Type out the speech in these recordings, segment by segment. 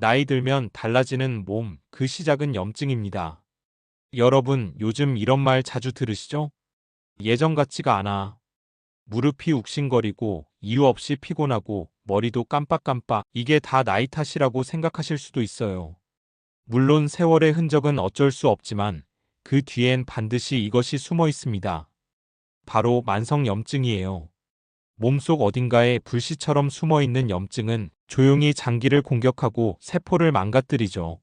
나이 들면 달라지는 몸, 그 시작은 염증입니다. 여러분, 요즘 이런 말 자주 들으시죠? 예전 같지가 않아. 무릎이 욱신거리고 이유 없이 피곤하고 머리도 깜빡깜빡 이게 다 나이 탓이라고 생각하실 수도 있어요. 물론 세월의 흔적은 어쩔 수 없지만 그 뒤엔 반드시 이것이 숨어 있습니다. 바로 만성염증이에요. 몸속 어딘가에 불씨처럼 숨어 있는 염증은 조용히 장기를 공격하고 세포를 망가뜨리죠.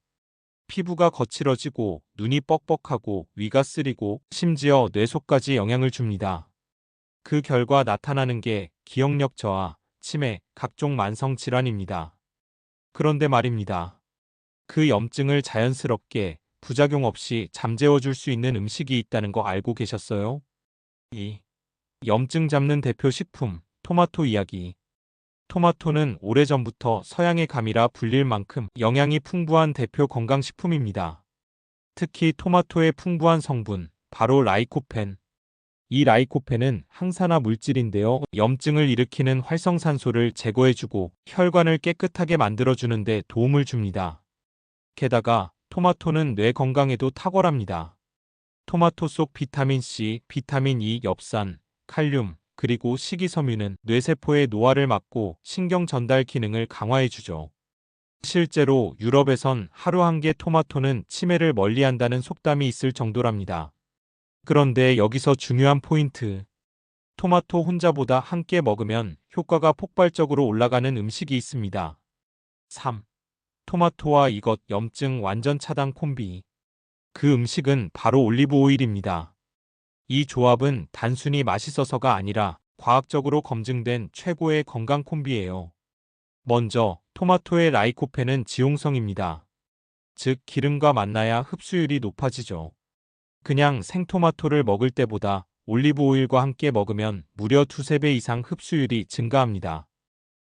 피부가 거칠어지고 눈이 뻑뻑하고 위가 쓰리고 심지어 뇌 속까지 영향을 줍니다. 그 결과 나타나는 게 기억력 저하, 치매, 각종 만성 질환입니다. 그런데 말입니다. 그 염증을 자연스럽게 부작용 없이 잠재워 줄 수 있는 음식이 있다는 거 알고 계셨어요? 이 염증 잡는 대표 식품, 토마토 이야기. 토마토는 오래전부터 서양의 감이라 불릴 만큼 영양이 풍부한 대표 건강식품입니다. 특히 토마토의 풍부한 성분, 바로 라이코펜. 이 라이코펜은 항산화 물질인데요. 염증을 일으키는 활성산소를 제거해주고 혈관을 깨끗하게 만들어주는데 도움을 줍니다. 게다가 토마토는 뇌 건강에도 탁월합니다. 토마토 속 비타민 C, 비타민 E, 엽산, 칼륨, 그리고 식이섬유는 뇌세포의 노화를 막고 신경 전달 기능을 강화해주죠. 실제로 유럽에선 하루 한 개 토마토는 치매를 멀리한다는 속담이 있을 정도랍니다. 그런데 여기서 중요한 포인트. 토마토 혼자보다 한끼 먹으면 효과가 폭발적으로 올라가는 음식이 있습니다. 3. 토마토와 이것 염증 완전 차단 콤비. 그 음식은 바로 올리브 오일입니다. 이 조합은 단순히 맛있어서가 아니라 과학적으로 검증된 최고의 건강 콤비예요. 먼저 토마토의 라이코펜은 지용성입니다. 즉 기름과 만나야 흡수율이 높아지죠. 그냥 생토마토를 먹을 때보다 올리브 오일과 함께 먹으면 무려 두세 배 이상 흡수율이 증가합니다.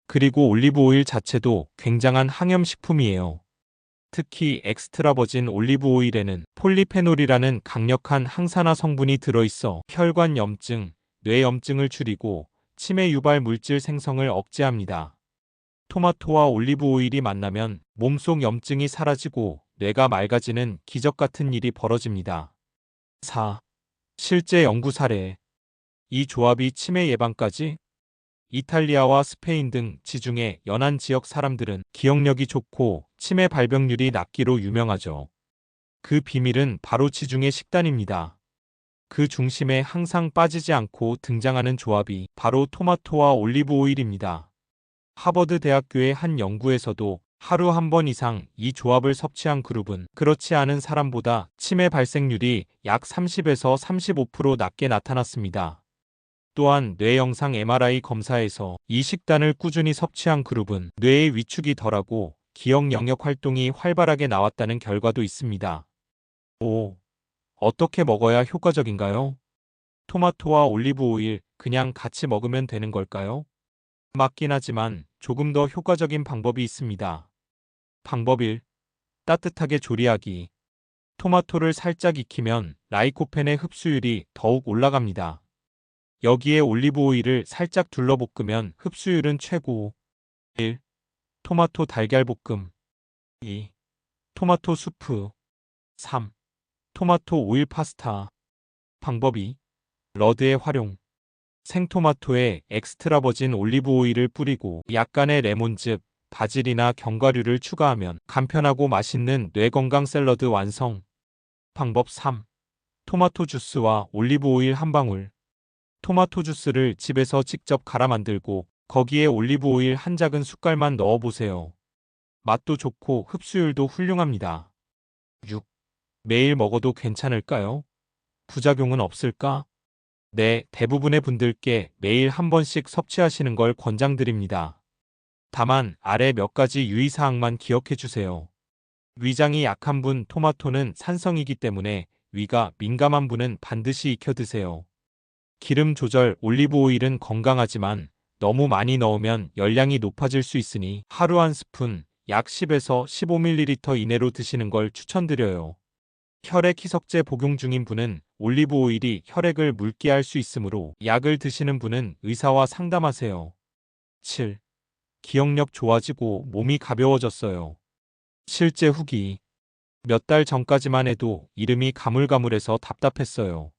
그리고 올리브 오일 자체도 굉장한 항염식품이에요. 특히 엑스트라 버진 올리브 오일에는 폴리페놀이라는 강력한 항산화 성분이 들어있어 혈관 염증, 뇌 염증을 줄이고 치매 유발 물질 생성을 억제합니다. 토마토와 올리브 오일이 만나면 몸속 염증이 사라지고 뇌가 맑아지는 기적 같은 일이 벌어집니다. 4. 실제 연구 사례. 이 조합이 치매 예방까지 이탈리아와 스페인 등 지중해 연안 지역 사람들은 기억력이 좋고 치매 발병률이 낮기로 유명하죠. 그 비밀은 바로 지중해 식단입니다. 그 중심에 항상 빠지지 않고 등장하는 조합이 바로 토마토와 올리브 오일입니다. 하버드 대학교의 한 연구에서도 하루 한 번 이상 이 조합을 섭취한 그룹은 그렇지 않은 사람보다 치매 발생률이 약 30에서 35% 낮게 나타났습니다. 또한 뇌 영상 MRI 검사에서 이 식단을 꾸준히 섭취한 그룹은 뇌의 위축이 덜하고 기억 영역 활동이 활발하게 나왔다는 결과도 있습니다. 5. 어떻게 먹어야 효과적인가요? 토마토와 올리브 오일 그냥 같이 먹으면 되는 걸까요? 맞긴 하지만 조금 더 효과적인 방법이 있습니다. 방법 1. 따뜻하게 조리하기. 토마토를 살짝 익히면 라이코펜의 흡수율이 더욱 올라갑니다. 여기에 올리브 오일을 살짝 둘러볶으면 흡수율은 최고. 1. 토마토 달걀 볶음 2. 토마토 수프 3. 토마토 오일 파스타 방법 2. 러드의 활용 생토마토에 엑스트라 버진 올리브 오일을 뿌리고 약간의 레몬즙, 바질이나 견과류를 추가하면 간편하고 맛있는 뇌건강 샐러드 완성. 방법 3. 토마토 주스와 올리브 오일 한 방울 토마토 주스를 집에서 직접 갈아 만들고 거기에 올리브 오일 한 작은 숟갈만 넣어 보세요. 맛도 좋고 흡수율도 훌륭합니다. 6. 매일 먹어도 괜찮을까요? 부작용은 없을까? 네, 대부분의 분들께 매일 한 번씩 섭취하시는 걸 권장드립니다. 다만 아래 몇 가지 유의사항만 기억해 주세요. 위장이 약한 분 토마토는 산성이기 때문에 위가 민감한 분은 반드시 익혀 드세요. 기름 조절 올리브 오일은 건강하지만 너무 많이 넣으면 열량이 높아질 수 있으니 하루 한 스푼 약 10에서 15ml 이내로 드시는 걸 추천드려요. 혈액 희석제 복용 중인 분은 올리브 오일이 혈액을 묽게 할 수 있으므로 약을 드시는 분은 의사와 상담하세요. 7. 기억력 좋아지고 몸이 가벼워졌어요. 실제 후기. 몇 달 전까지만 해도 이름이 가물가물해서 답답했어요.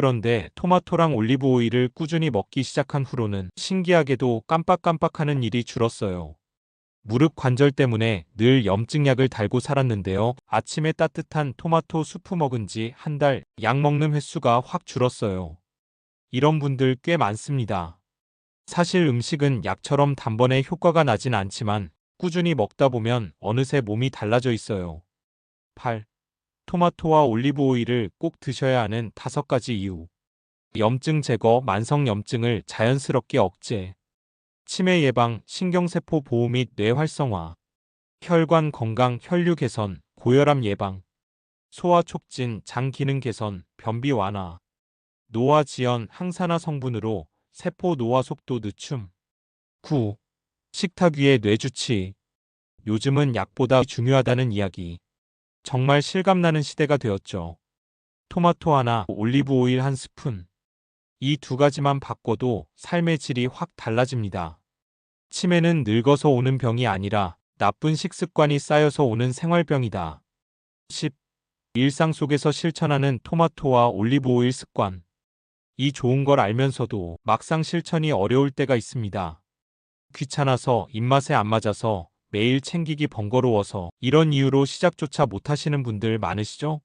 그런데 토마토랑 올리브 오일을 꾸준히 먹기 시작한 후로는 신기하게도 깜빡깜빡하는 일이 줄었어요. 무릎 관절 때문에 늘 염증약을 달고 살았는데요. 아침에 따뜻한 토마토 수프 먹은 지 한 달 약 먹는 횟수가 확 줄었어요. 이런 분들 꽤 많습니다. 사실 음식은 약처럼 단번에 효과가 나진 않지만 꾸준히 먹다 보면 어느새 몸이 달라져 있어요. 8. 토마토와 올리브 오일을 꼭 드셔야 하는 다섯 가지 이유. 염증 제거, 만성 염증을 자연스럽게 억제. 치매 예방, 신경세포 보호 및 뇌 활성화. 혈관 건강, 혈류 개선, 고혈압 예방. 소화 촉진, 장 기능 개선, 변비 완화. 노화 지연, 항산화 성분으로 세포 노화 속도 늦춤. 9. 식탁 위의 뇌 주치. 요즘은 약보다 중요하다는 이야기. 정말 실감나는 시대가 되었죠. 토마토 하나, 올리브 오일 한 스푼. 이 두 가지만 바꿔도 삶의 질이 확 달라집니다. 치매는 늙어서 오는 병이 아니라 나쁜 식습관이 쌓여서 오는 생활병이다. 10. 일상 속에서 실천하는 토마토와 올리브 오일 습관. 이 좋은 걸 알면서도 막상 실천이 어려울 때가 있습니다. 귀찮아서 입맛에 안 맞아서 매일 챙기기 번거로워서 이런 이유로 시작조차 못하시는 분들 많으시죠?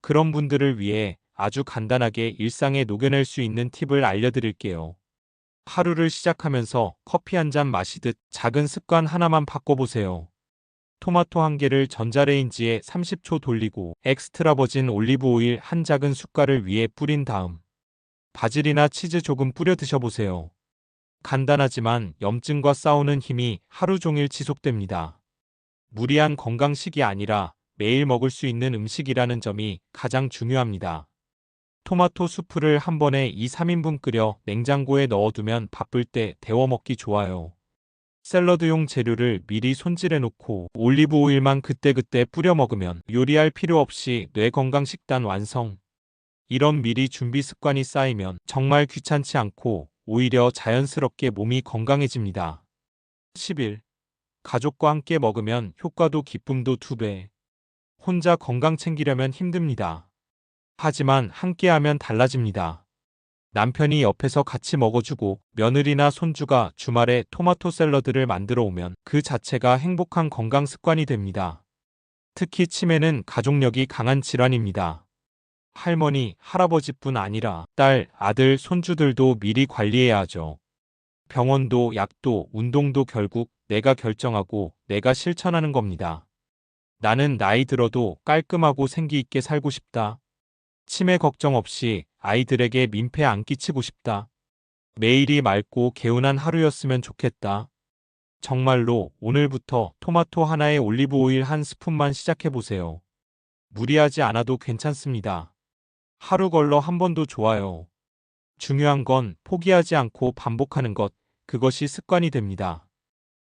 그런 분들을 위해 아주 간단하게 일상에 녹여낼 수 있는 팁을 알려드릴게요. 하루를 시작하면서 커피 한 잔 마시듯 작은 습관 하나만 바꿔보세요. 토마토 한 개를 전자레인지에 30초 돌리고 엑스트라 버진 올리브 오일 한 작은 숟갈을 위에 뿌린 다음 바질이나 치즈 조금 뿌려 드셔보세요. 간단하지만 염증과 싸우는 힘이 하루 종일 지속됩니다. 무리한 건강식이 아니라 매일 먹을 수 있는 음식이라는 점이 가장 중요합니다. 토마토 수프를 한 번에 2, 3인분 끓여 냉장고에 넣어두면 바쁠 때 데워 먹기 좋아요. 샐러드용 재료를 미리 손질해 놓고 올리브 오일만 그때그때 뿌려 먹으면 요리할 필요 없이 뇌 건강 식단 완성. 이런 미리 준비 습관이 쌓이면 정말 귀찮지 않고 오히려 자연스럽게 몸이 건강해집니다. 11. 가족과 함께 먹으면 효과도 기쁨도 두 배. 혼자 건강 챙기려면 힘듭니다. 하지만 함께하면 달라집니다. 남편이 옆에서 같이 먹어주고 며느리나 손주가 주말에 토마토 샐러드를 만들어 오면 그 자체가 행복한 건강 습관이 됩니다. 특히 치매는 가족력이 강한 질환입니다. 할머니, 할아버지뿐 아니라 딸, 아들, 손주들도 미리 관리해야 하죠. 병원도 약도 운동도 결국 내가 결정하고 내가 실천하는 겁니다. 나는 나이 들어도 깔끔하고 생기 있게 살고 싶다. 치매 걱정 없이 아이들에게 민폐 안 끼치고 싶다. 매일이 맑고 개운한 하루였으면 좋겠다. 정말로 오늘부터 토마토 하나에 올리브 오일 한 스푼만 시작해보세요. 무리하지 않아도 괜찮습니다. 하루 걸러 한 번도 좋아요. 중요한 건 포기하지 않고 반복하는 것, 그것이 습관이 됩니다.